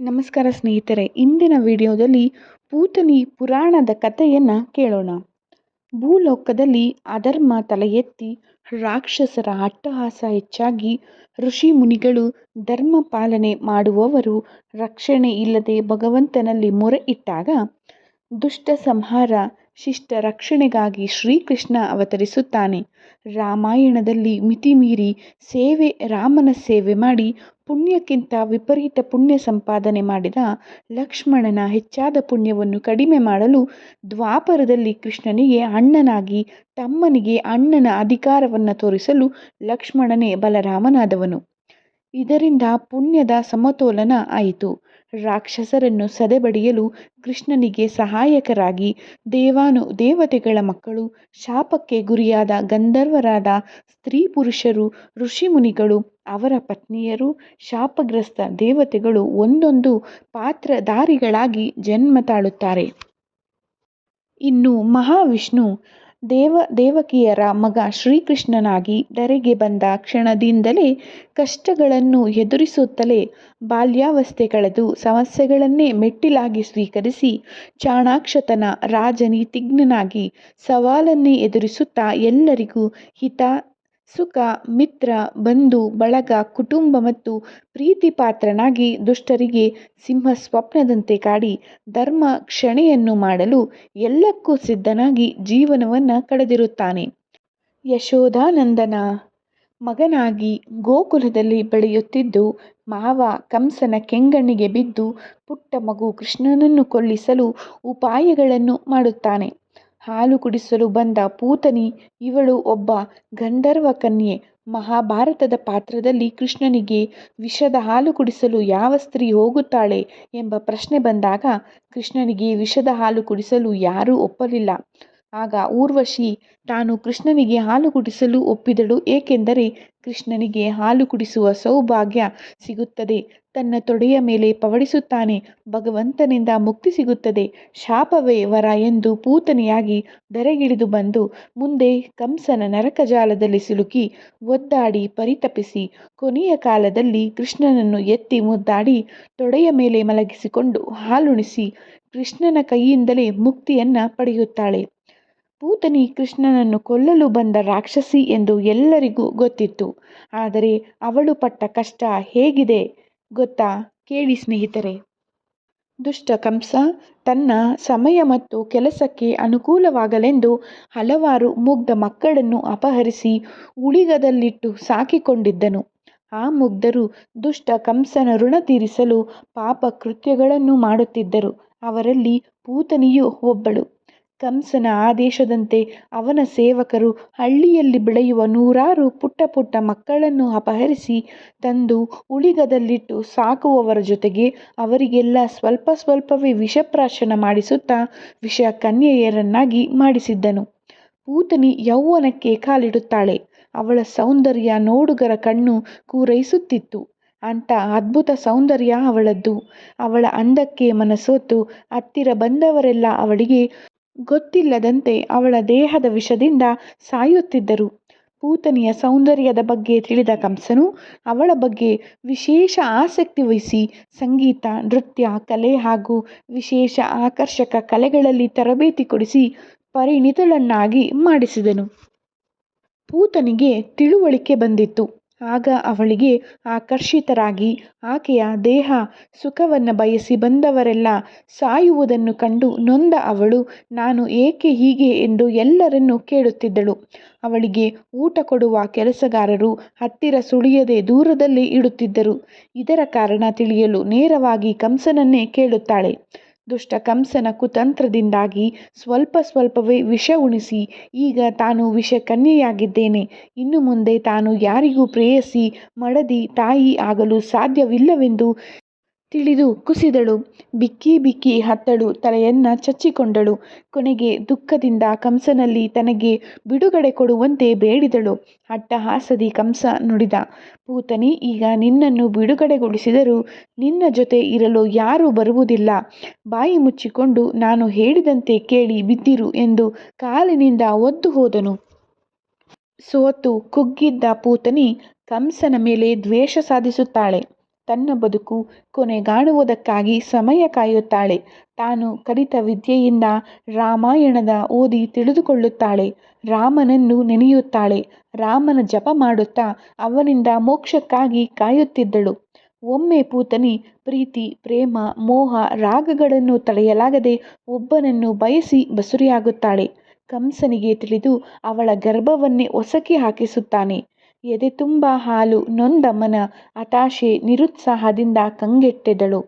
ನಮಸ್ಕಾರ ಸ್ನೇಹಿತರೆ, ಇಂದಿನ ವಿಡಿಯೋದಲ್ಲಿ ಪೂತನಿ ಪುರಾಣದ ಕಥೆಯನ್ನು ಕೇಳೋಣ. ಭೂಲೋಕದಲ್ಲಿ ಅಧರ್ಮ ತಲೆ ಎತ್ತಿ ರಾಕ್ಷಸರ ಅಟ್ಟಹಾಸ ಹೆಚ್ಚಾಗಿ ಋಷಿ ಮುನಿಗಳು ಧರ್ಮ ಪಾಲನೆ ಮಾಡುವವರು ರಕ್ಷಣೆ ಇಲ್ಲದೆ ಭಗವಂತನಲ್ಲಿ ಮೊರೆ ಇಟ್ಟಾಗ ದುಷ್ಟ ಸಂಹಾರ ಶಿಷ್ಟ ರಕ್ಷಣೆಗಾಗಿ ಶ್ರೀಕೃಷ್ಣ ಅವತರಿಸುತ್ತಾನೆ. ರಾಮಾಯಣದಲ್ಲಿ ಮಿತಿಮೀರಿ ಸೇವೆ, ರಾಮನ ಸೇವೆ ಮಾಡಿ ಪುಣ್ಯಕ್ಕಿಂತ ವಿಪರೀತ ಪುಣ್ಯ ಸಂಪಾದನೆ ಮಾಡಿದ ಲಕ್ಷ್ಮಣನ ಹೆಚ್ಚಾದ ಪುಣ್ಯವನ್ನು ಕಡಿಮೆ ಮಾಡಲು ದ್ವಾಪರದಲ್ಲಿ ಕೃಷ್ಣನಿಗೆ ಅಣ್ಣನಾಗಿ ತಮ್ಮನಿಗೆ ಅಣ್ಣನ ಅಧಿಕಾರವನ್ನು ತೋರಿಸಲು ಲಕ್ಷ್ಮಣನೇ ಬಲರಾಮನಾದವನು. ಇದರಿಂದ ಪುಣ್ಯದ ಸಮತೋಲನ ಆಯಿತು. ರಾಕ್ಷಸರನ್ನು ಸದೆಬಡಿಯಲು ಕೃಷ್ಣನಿಗೆ ಸಹಾಯಕರಾಗಿ ದೇವಾನು ದೇವತೆಗಳ ಮಕ್ಕಳು, ಶಾಪಕ್ಕೆ ಗುರಿಯಾದ ಗಂಧರ್ವರಾದ ಸ್ತ್ರೀ ಪುರುಷರು ಋಷಿಮುನಿಗಳು ಅವರ ಪತ್ನಿಯರು, ಶಾಪಗ್ರಸ್ತ ದೇವತೆಗಳು ಒಂದೊಂದು ಪಾತ್ರಧಾರಿಗಳಾಗಿ ಜನ್ಮ ತಾಳುತ್ತಾರೆ. ಇನ್ನು ಮಹಾವಿಷ್ಣು ದೇವ, ದೇವಕಿಯರ ಮಗ ಶ್ರೀಕೃಷ್ಣನಾಗಿ ಧರೆಗೆ ಬಂದ ಕ್ಷಣದಿಂದಲೇ ಕಷ್ಟಗಳನ್ನು ಎದುರಿಸುತ್ತಲೇ ಬಾಲ್ಯಾವಸ್ಥೆ ಕಳೆದು ಸಮಸ್ಯೆಗಳನ್ನೇ ಮೆಟ್ಟಿಲಾಗಿ ಸ್ವೀಕರಿಸಿ ಚಾಣಾಕ್ಷತನ ರಾಜನೀತಿಜ್ಞನಾಗಿ ಸವಾಲನ್ನೇ ಎದುರಿಸುತ್ತಾ ಎಲ್ಲರಿಗೂ ಹಿತ ಸುಖ, ಮಿತ್ರ, ಬಂಧು, ಬಳಗ, ಕುಟುಂಬ ಮತ್ತು ಪ್ರೀತಿಪಾತ್ರನಾಗಿ ದುಷ್ಟರಿಗೆ ಸಿಂಹ ಸ್ವಪ್ನದಂತೆ ಕಾಡಿ ಧರ್ಮ ಕ್ಷಣೆಯನ್ನು ಮಾಡಲು ಎಲ್ಲಕ್ಕೂ ಸಿದ್ಧನಾಗಿ ಜೀವನವನ್ನು ಕಳೆದಿರುತ್ತಾನೆ. ಯಶೋಧಾನಂದನ ಮಗನಾಗಿ ಗೋಕುಲದಲ್ಲಿ ಬೆಳೆಯುತ್ತಿದ್ದು, ಮಾವ ಕಂಸನ ಕೆಂಗಣ್ಣಿಗೆ ಬಿದ್ದು ಪುಟ್ಟ ಮಗು ಕೃಷ್ಣನನ್ನು ಕೊಲ್ಲಿಸಲು ಉಪಾಯಗಳನ್ನು ಮಾಡುತ್ತಾನೆ. ಹಾಲು ಕುಡಿಸಲು ಬಂದ ಪೂತನಿ, ಇವಳು ಒಬ್ಬ ಗಂಧರ್ವ ಕನ್ಯೆ. ಮಹಾಭಾರತದ ಪಾತ್ರದಲ್ಲಿ ಕೃಷ್ಣನಿಗೆ ವಿಷದ ಹಾಲು ಕುಡಿಸಲು ಯಾವ ಸ್ತ್ರೀ ಹೋಗುತ್ತಾಳೆ ಎಂಬ ಪ್ರಶ್ನೆ ಬಂದಾಗ ಕೃಷ್ಣನಿಗೆ ವಿಷದ ಹಾಲು ಕುಡಿಸಲು ಯಾರೂ ಒಪ್ಪಲಿಲ್ಲ. ಆಗ ಊರ್ವಶಿ, ತಾನು ಕೃಷ್ಣನಿಗೆ ಹಾಲು ಕುಡಿಸಲು ಒಪ್ಪಿದಳು ಏಕೆಂದರೆ ಕೃಷ್ಣನಿಗೆ ಹಾಲು ಕುಡಿಸುವ ಸೌಭಾಗ್ಯ ಸಿಗುತ್ತದೆ. ತನ್ನ ತೊಡೆಯ ಮೇಲೆ ಪವಡಿಸುತ್ತಾನೆ. ಭಗವಂತನಿಂದ ಮುಕ್ತಿ ಸಿಗುತ್ತದೆ. ಶಾಪವೇ ವರ ಎಂದು ಪೂತನಿಯಾಗಿ ಧರೆಗಿಳಿದು ಬಂದು ಮುಂದೆ ಕಂಸನ ನರಕಜಾಲದಲ್ಲಿ ಸಿಲುಕಿ ಒದ್ದಾಡಿ ಪರಿತಪಿಸಿ. ಕೊನೆಯ ಕಾಲದಲ್ಲಿ ಕೃಷ್ಣನನ್ನು ಎತ್ತಿ ಮುದ್ದಾಡಿ ತೊಡೆಯ ಮೇಲೆ ಮಲಗಿಸಿಕೊಂಡು ಹಾಲುಣಿಸಿ ಕೃಷ್ಣನ ಕೈಯಿಂದಲೇ ಮುಕ್ತಿಯನ್ನ ಪಡೆಯುತ್ತಾಳೆ. ಪೂತನಿ ಕೃಷ್ಣನನ್ನು ಕೊಲ್ಲಲು ಬಂದ ರಾಕ್ಷಸಿ ಎಂದು ಎಲ್ಲರಿಗೂ ಗೊತ್ತಿತ್ತು. ಆದರೆ ಅವಳು ಪಟ್ಟ ಕಷ್ಟ ಹೇಗಿದೆ? ಗೊತ್ತಾ? ಕೇಳಿ ಸ್ನೇಹಿತರೆ. ದುಷ್ಟ ಕಂಸ ತನ್ನ ಸಮಯ ಮತ್ತು ಕೆಲಸಕ್ಕೆ ಅನುಕೂಲವಾಗಲೆಂದು ಹಲವಾರು ಮುಗ್ಧ ಮಕ್ಕಳನ್ನು ಅಪಹರಿಸಿ ಉಳಿಗದಲ್ಲಿಟ್ಟು ಸಾಕಿಕೊಂಡಿದ್ದನು. ಆ ಮುಗ್ಧರು ದುಷ್ಟ ಕಂಸನ ಋಣ ತೀರಿಸಲು ಪಾಪ ಕೃತ್ಯಗಳನ್ನು ಮಾಡುತ್ತಿದ್ದರು. ಅವರಲ್ಲಿ ಪೂತನಿಯು ಒಬ್ಬಳು. ಕಂಸನ ಆದೇಶದಂತೆ ಅವನ ಸೇವಕರು ಹಳ್ಳಿಯಲ್ಲಿ ಬೆಳೆಯುವ ನೂರಾರು ಪುಟ್ಟ ಪುಟ್ಟ ಮಕ್ಕಳನ್ನು ಅಪಹರಿಸಿ ತಂದು ಉಳಿಗದಲ್ಲಿಟ್ಟು ಸಾಕುವವರ ಜೊತೆಗೆ ಅವರಿಗೆಲ್ಲ ಸ್ವಲ್ಪ ಸ್ವಲ್ಪವೇ ವಿಷಪ್ರಾಶನ ಮಾಡಿಸುತ್ತಾ ವಿಷ ಕನ್ಯೆಯರನ್ನಾಗಿ ಮಾಡಿಸಿದ್ದನು. ಪೂತನಿ ಯೌವನಕ್ಕೆ ಕಾಲಿಡುತ್ತಾಳೆ. ಅವಳ ಸೌಂದರ್ಯ ನೋಡುಗರ ಕಣ್ಣು ಕೂರೈಸುತ್ತಿತ್ತು. ಅಂತ ಅದ್ಭುತ ಸೌಂದರ್ಯ ಅವಳದ್ದು. ಅವಳ ಅಂದಕ್ಕೆ ಮನಸೋತು. ಹತ್ತಿರ ಬಂದವರೆಲ್ಲ ಅವಳಿಗೆ ಗೊತ್ತಿಲ್ಲದಂತೆ ಅವಳ ದೇಹದ ವಿಷದಿಂದ ಸಾಯುತ್ತಿದ್ದರು. ಪೂತನಿಯ ಸೌಂದರ್ಯದ ಬಗ್ಗೆ ತಿಳಿದ ಕಂಸನು, ಅವಳ ಬಗ್ಗೆ ವಿಶೇಷ ಆಸಕ್ತಿ ವಹಿಸಿ ಸಂಗೀತ, ನೃತ್ಯ, ಕಲೆ ಹಾಗೂ ವಿಶೇಷ ಆಕರ್ಷಕ ಕಲೆಗಳಲ್ಲಿ ತರಬೇತಿ ಕೊಡಿಸಿ ಪರಿಣಿತಳನ್ನಾಗಿ ಮಾಡಿಸಿದನು. ಪೂತನಿಗೆ ತಿಳುವಳಿಕೆ ಬಂದಿತ್ತು. ಆಗ ಅವಳಿಗೆ ಆಕರ್ಷಿತರಾಗಿ, ಆಕೆಯ ದೇಹ ಸುಖವನ್ನು ಬಯಸಿ ಬಂದವರೆಲ್ಲ ಸಾಯುವುದನ್ನು ಕಂಡು ನೊಂದ ಅವಳು, ನಾನು ಏಕೆ ಹೀಗೆ ಎಂದು ಎಲ್ಲರನ್ನು ಕೇಳುತ್ತಿದ್ದಳು. ಅವಳಿಗೆ ಊಟ ಕೊಡುವ ಕೆಲಸಗಾರರು ಹತ್ತಿರ ಸುಳಿಯದೆ ದೂರದಲ್ಲಿ ಇಡುತ್ತಿದ್ದರು. ಇದರ ಕಾರಣ ತಿಳಿಯಲು ನೇರವಾಗಿ ಕಂಸನನ್ನೇ ಕೇಳುತ್ತಾಳೆ. ದುಷ್ಟ ಕಂಸನ ಕುತಂತ್ರದಿಂದಾಗಿ ಸ್ವಲ್ಪ ಸ್ವಲ್ಪವೇ ವಿಷ ಉಣಿಸಿ, ಈಗ ತಾನು ವಿಷ ಕನ್ಯೆಯಾಗಿದ್ದೇನೆ. ಇನ್ನು ಮುಂದೆ ತಾನು ಯಾರಿಗೂ ಪ್ರೇಯಸಿ, ಮಡದಿ ತಾಯಿ ಆಗಲು ಸಾಧ್ಯವಿಲ್ಲವೆಂದು ತಿಳಿದು ಕುಸಿದಳು. ಬಿಕ್ಕಿ ಬಿಕ್ಕಿ ಹತ್ತಳು, ತಲೆಯನ್ನ ಚಚ್ಚಿಕೊಂಡಳು. ಕೊನೆಗೆ ದುಃಖದಿಂದ ಕಂಸನಲ್ಲಿ ತನಗೆ ಬಿಡುಗಡೆ ಕೊಡುವಂತೆ ಬೇಡಿದಳು. ಅಟ್ಟಹಾಸದಿ ಕಂಸ ನುಡಿದ, ಪೂತನಿ, ಈಗ ನಿನ್ನನ್ನು ಬಿಡುಗಡೆಗೊಳಿಸಿದರೂ ನಿನ್ನ ಜೊತೆ ಇರಲು ಯಾರೂ ಬರುವುದಿಲ್ಲ. ಬಾಯಿ ಮುಚ್ಚಿಕೊಂಡು ನಾನು ಹೇಳಿದಂತೆ ಕೇಳಿ ಬಿದ್ದಿರು ಎಂದು ಕಾಲಿನಿಂದ ಒದ್ದು ಹೋದನು. ಸೋತು ಕುಗ್ಗಿದ್ದ ಪೂತನಿ ಕಂಸನ ಮೇಲೆ ದ್ವೇಷ ಸಾಧಿಸುತ್ತಾಳೆ. ತನ್ನ ಬದುಕು ಕೊನೆಗಾಣುವುದಕ್ಕಾಗಿ ಸಮಯ ಕಾಯುತ್ತಾಳೆ. ತಾನು ಕಲಿತ ವಿದ್ಯೆಯಿಂದ ರಾಮಾಯಣದ ಓದಿ ತಿಳಿದುಕೊಳ್ಳುತ್ತಾಳೆ. ರಾಮನನ್ನು ನೆನೆಯುತ್ತಾಳೆ. ರಾಮನ ಜಪ ಮಾಡುತ್ತಾ ಅವನಿಂದ ಮೋಕ್ಷಕ್ಕಾಗಿ ಕಾಯುತ್ತಿದ್ದಳು. ಒಮ್ಮೆ ಪೂತನಿ ಪ್ರೀತಿ, ಪ್ರೇಮ, ಮೋಹ, ರಾಗಗಳನ್ನು ತಡೆಯಲಾಗದೆ ಒಬ್ಬನನ್ನು ಬಯಸಿ ಬಸುರಿಯಾಗುತ್ತಾಳೆ. ಕಂಸನಿಗೆ ತಿಳಿದು ಅವಳ ಗರ್ಭವನ್ನೇ ಒಸಕಿ ಹಾಕಿಸುತ್ತಾನೆ. ಎದೆ ತುಂಬ ಹಾಲು ನೊಂದ ಮನ ಹತಾಶೆ ನಿರುತ್ಸಾಹದಿಂದ ಕಂಗೆಟ್ಟೆದಳು.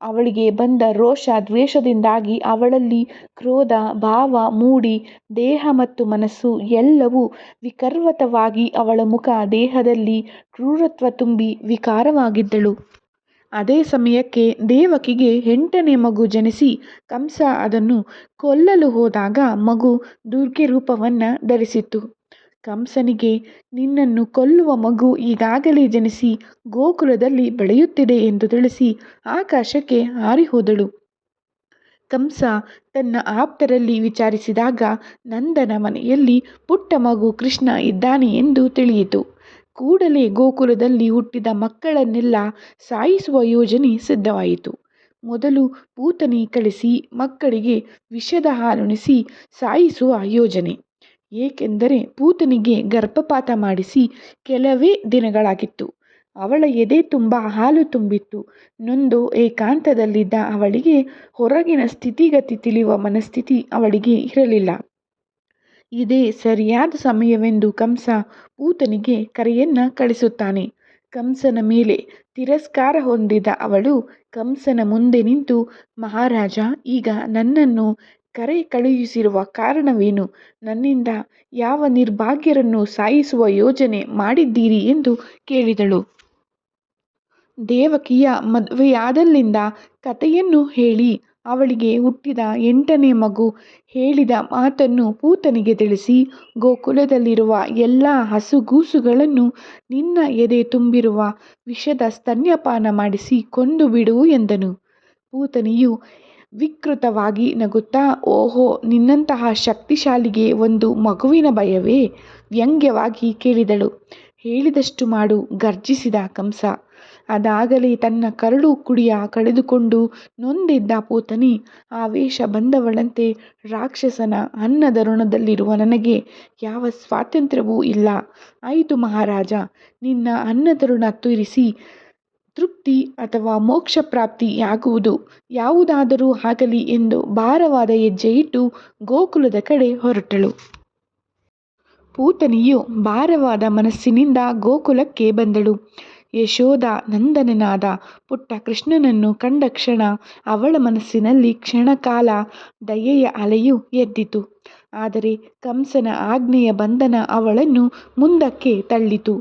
ಅವಳಿಗೆ ಬಂದ ರೋಷ ದ್ವೇಷದಿಂದಾಗಿ ಅವಳಲ್ಲಿ ಕ್ರೋಧ, ಭಾವ ಮೂಡಿ, ದೇಹ ಮತ್ತು ಮನಸ್ಸು ಎಲ್ಲವೂ ವಿಕರ್ವತವಾಗಿ ಅವಳ ಮುಖ ದೇಹದಲ್ಲಿ ಕ್ರೂರತ್ವ ತುಂಬಿ ವಿಕಾರವಾಗಿದ್ದಳು. ಅದೇ ಸಮಯಕ್ಕೆ ದೇವಕಿಗೆ ಎಂಟನೇ ಮಗು ಜನಿಸಿ ಕಂಸ ಅದನ್ನು ಕೊಲ್ಲಲು ಹೋದಾಗ ಮಗು ದುರ್ಗೆ ರೂಪವನ್ನು ಧರಿಸಿತು ಕಂಸನಿಗೆ, ನಿನ್ನನ್ನು ಕೊಲ್ಲುವ ಮಗು ಈಗಾಗಲೇ ಜನಿಸಿ ಗೋಕುಲದಲ್ಲಿ ಬೆಳೆಯುತ್ತಿದೆ ಎಂದು ತಿಳಿಸಿ ಆಕಾಶಕ್ಕೆ ಹಾರಿಹೋದಳು. ಕಂಸ ತನ್ನ ಆಪ್ತರಲ್ಲಿ ವಿಚಾರಿಸಿದಾಗ ನಂದನ ಮನೆಯಲ್ಲಿ ಪುಟ್ಟ ಮಗು ಕೃಷ್ಣ ಇದ್ದಾನೆ ಎಂದು ತಿಳಿಯಿತು. ಕೂಡಲೇ ಗೋಕುಲದಲ್ಲಿ ಹುಟ್ಟಿದ ಮಕ್ಕಳನ್ನೆಲ್ಲ ಸಾಯಿಸುವ ಯೋಜನೆ ಸಿದ್ಧವಾಯಿತು. ಮೊದಲು ಪೂತನಿ ಕಳಿಸಿ ಮಕ್ಕಳಿಗೆ ವಿಷದ ಹಾಲುಣಿಸಿ ಸಾಯಿಸುವ ಯೋಜನೆ. ಏಕೆಂದರೆ ಪೂತನಿಗೆ ಗರ್ಭಪಾತ ಮಾಡಿಸಿ ಕೆಲವೇ ದಿನಗಳಾಗಿತ್ತು. ಅವಳ ಎದೆ ತುಂಬ ಹಾಲು ತುಂಬಿತ್ತು. ನೊಂದು ಏಕಾಂತದಲ್ಲಿದ್ದ ಅವಳಿಗೆ ಹೊರಗಿನ ಸ್ಥಿತಿಗತಿ ತಿಳಿಯುವ ಮನಸ್ಥಿತಿ ಅವಳಿಗೆ ಇರಲಿಲ್ಲ. ಇದೇ ಸರಿಯಾದ ಸಮಯವೆಂದು ಕಂಸ ಪೂತನಿಗೆ ಕರೆಯನ್ನ ಕಳಿಸುತ್ತಾನೆ. ಕಂಸನ ಮೇಲೆ ತಿರಸ್ಕಾರ ಹೊಂದಿದ ಅವಳು ಕಂಸನ ಮುಂದೆ ನಿಂತು, ಮಹಾರಾಜ, ಈಗ ನನ್ನನ್ನು ಕರೆ ಕಳುಹಿಸಿರುವ ಕಾರಣವೇನು? ನನ್ನಿಂದ ಯಾವ ನಿರ್ಭಾಗ್ಯರನ್ನು ಸಾಯಿಸುವ ಯೋಜನೆ ಮಾಡಿದ್ದೀರಿ ಎಂದು ಕೇಳಿದಳು. ದೇವಕಿಯ ಮದುವೆಯಾದಲ್ಲಿಂದ ಕಥೆಯನ್ನು ಹೇಳಿ, ಅವಳಿಗೆ ಹುಟ್ಟಿದ ಎಂಟನೇ ಮಗು ಹೇಳಿದ ಮಾತನ್ನು ಪೂತನಿಗೆ ತಿಳಿಸಿ, ಗೋಕುಲದಲ್ಲಿರುವ ಎಲ್ಲ ಹಸುಗೂಸುಗಳನ್ನು ನಿನ್ನ ಎದೆ ತುಂಬಿರುವ ವಿಷದ ಸ್ತನ್ಯಪಾನ ಮಾಡಿಸಿ ಕೊಂದು ಬಿಡು ಎಂದನು. ಪೂತನಿಯು ವಿಕೃತವಾಗಿ ನಗುತ್ತಾ, ಓಹೋ, ನಿನ್ನಂತಹ ಶಕ್ತಿಶಾಲಿಗೆ ಒಂದು ಮಗುವಿನ ಭಯವೇ? ವ್ಯಂಗ್ಯವಾಗಿ ಕೇಳಿದಳು. ಹೇಳಿದಷ್ಟು ಮಾಡು, ಗರ್ಜಿಸಿದ ಕಂಸ. ಅದಾಗಲೇ ತನ್ನ ಕರಳು ಕುಡಿಯ ಕಳೆದುಕೊಂಡು ನೊಂದಿದ್ದ ಪೂತನಿ, ಆವೇಶ ಬಂದವಳಂತೆ ರಾಕ್ಷಸನ ಅನ್ನದ ಋಣದಲ್ಲಿರುವ ನನಗೆ ಯಾವ ಸ್ವಾತಂತ್ರ್ಯವೂ ಇಲ್ಲ. ಆಯಿತು ಮಹಾರಾಜ, ನಿನ್ನ ಅನ್ನದ ಋಣ ತೀರಿಸಿ ತೃಪ್ತಿ ಅಥವಾ ಮೋಕ್ಷ ಪ್ರಾಪ್ತಿಯಾಗುವುದು ಯಾವುದಾದರೂ ಆಗಲಿ ಎಂದು ಭಾರವಾದ ಹೆಜ್ಜೆಯಿಟ್ಟು ಗೋಕುಲದ ಕಡೆ ಹೊರಟಳು. ಪೂತನಿಯು ಭಾರವಾದ ಮನಸ್ಸಿನಿಂದ ಗೋಕುಲಕ್ಕೆ ಬಂದಳು. ಯಶೋಧ ನಂದನನಾದ ಪುಟ್ಟ ಕೃಷ್ಣನನ್ನು ಕಂಡ ಕ್ಷಣ ಅವಳ ಮನಸ್ಸಿನಲ್ಲಿ ಕ್ಷಣಕಾಲ ದಯೆಯ ಅಲೆಯು ಎದ್ದಿತು. ಆದರೆ ಕಂಸನ ಆಜ್ಞೆಯ ಬಂಧನ ಅವಳನ್ನು ಮುಂದಕ್ಕೆ ತಳ್ಳಿತು.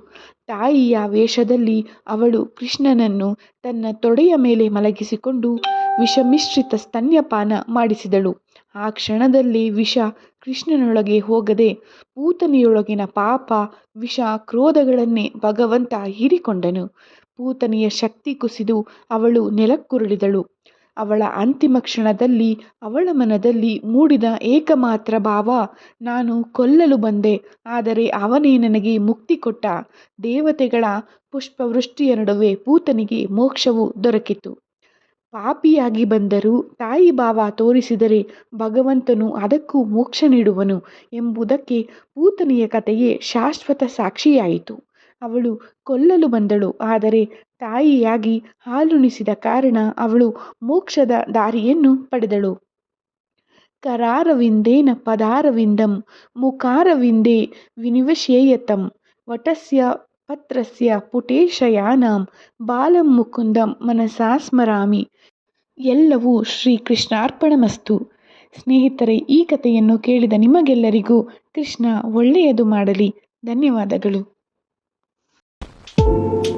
ತಾಯಿಯ ವೇಷದಲ್ಲಿ ಅವಳು ಕೃಷ್ಣನನ್ನು ತನ್ನ ತೊಡೆಯ ಮೇಲೆ ಮಲಗಿಸಿಕೊಂಡು ವಿಷಮಿಶ್ರಿತ ಸ್ತನ್ಯಪಾನ ಮಾಡಿಸಿದಳು. ಆ ಕ್ಷಣದಲ್ಲಿ ವಿಷ ಕೃಷ್ಣನೊಳಗೆ ಹೋಗದೆ ಪೂತನಿಯೊಳಗಿನ ಪಾಪ ವಿಷ ಕ್ರೋಧಗಳನ್ನೇ ಭಗವಂತ ಹೀರಿಕೊಂಡನು. ಪೂತನಿಯ ಶಕ್ತಿ ಕುಸಿದು ಅವಳು ನೆಲಕ್ಕುರುಳಿದಳು. ಅವಳ ಅಂತಿಮ ಕ್ಷಣದಲ್ಲಿ, ಅವಳ ಮನದಲ್ಲಿ ಮೂಡಿದ ಏಕಮಾತ್ರ ಭಾವ, ನಾನು ಕೊಲ್ಲಲು ಬಂದೆ, ಆದರೆ ಅವನೇ ನನಗೆ ಮುಕ್ತಿ ಕೊಟ್ಟ. ದೇವತೆಗಳ ಪುಷ್ಪವೃಷ್ಟಿಯ ನಡುವೆ ಪೂತನಿಗೆ ಮೋಕ್ಷವು ದೊರಕಿತು. ಪಾಪಿಯಾಗಿ ಬಂದರೂ ತಾಯಿ ಭಾವ ತೋರಿಸಿದರೆ ಭಗವಂತನು ಅದಕ್ಕೂ ಮೋಕ್ಷ ನೀಡುವನು ಎಂಬುದಕ್ಕೆ ಪೂತನಿಯ ಕಥೆಯೇ ಶಾಶ್ವತ ಸಾಕ್ಷಿಯಾಯಿತು. ಅವಳು ಕೊಲ್ಲಲು ಬಂದಳು. ಆದರೆ ತಾಯಿಯಾಗಿ ಹಾಲುಣಿಸಿದ ಕಾರಣ ಅವಳು ಮೋಕ್ಷದ ದಾರಿಯನ್ನು ಪಡೆದಳು. ಕರಾರವಿಂದೇನ ಪದಾರವಿಂದಂ ಮುಖಾರವಿಂದೇ ವಿನಿವಶೇಯತಂ ವಟಸ್ಯ ಪತ್ರಸ್ಯ ಪುಟೇಶಯಾನಾಂ ಬಾಲಂ ಮುಕುಂದಂ ಮನಸಾ ಸ್ಮರಾಮಿ. ಎಲ್ಲವೂ ಶ್ರೀಕೃಷ್ಣಾರ್ಪಣಮಸ್ತು. ಸ್ನೇಹಿತರೆ, ಈ ಕಥೆಯನ್ನು ಕೇಳಿದ ನಿಮಗೆಲ್ಲರಿಗೂ ಕೃಷ್ಣ ಒಳ್ಳೆಯದು ಮಾಡಲಿ. ಧನ್ಯವಾದಗಳು. Thank you.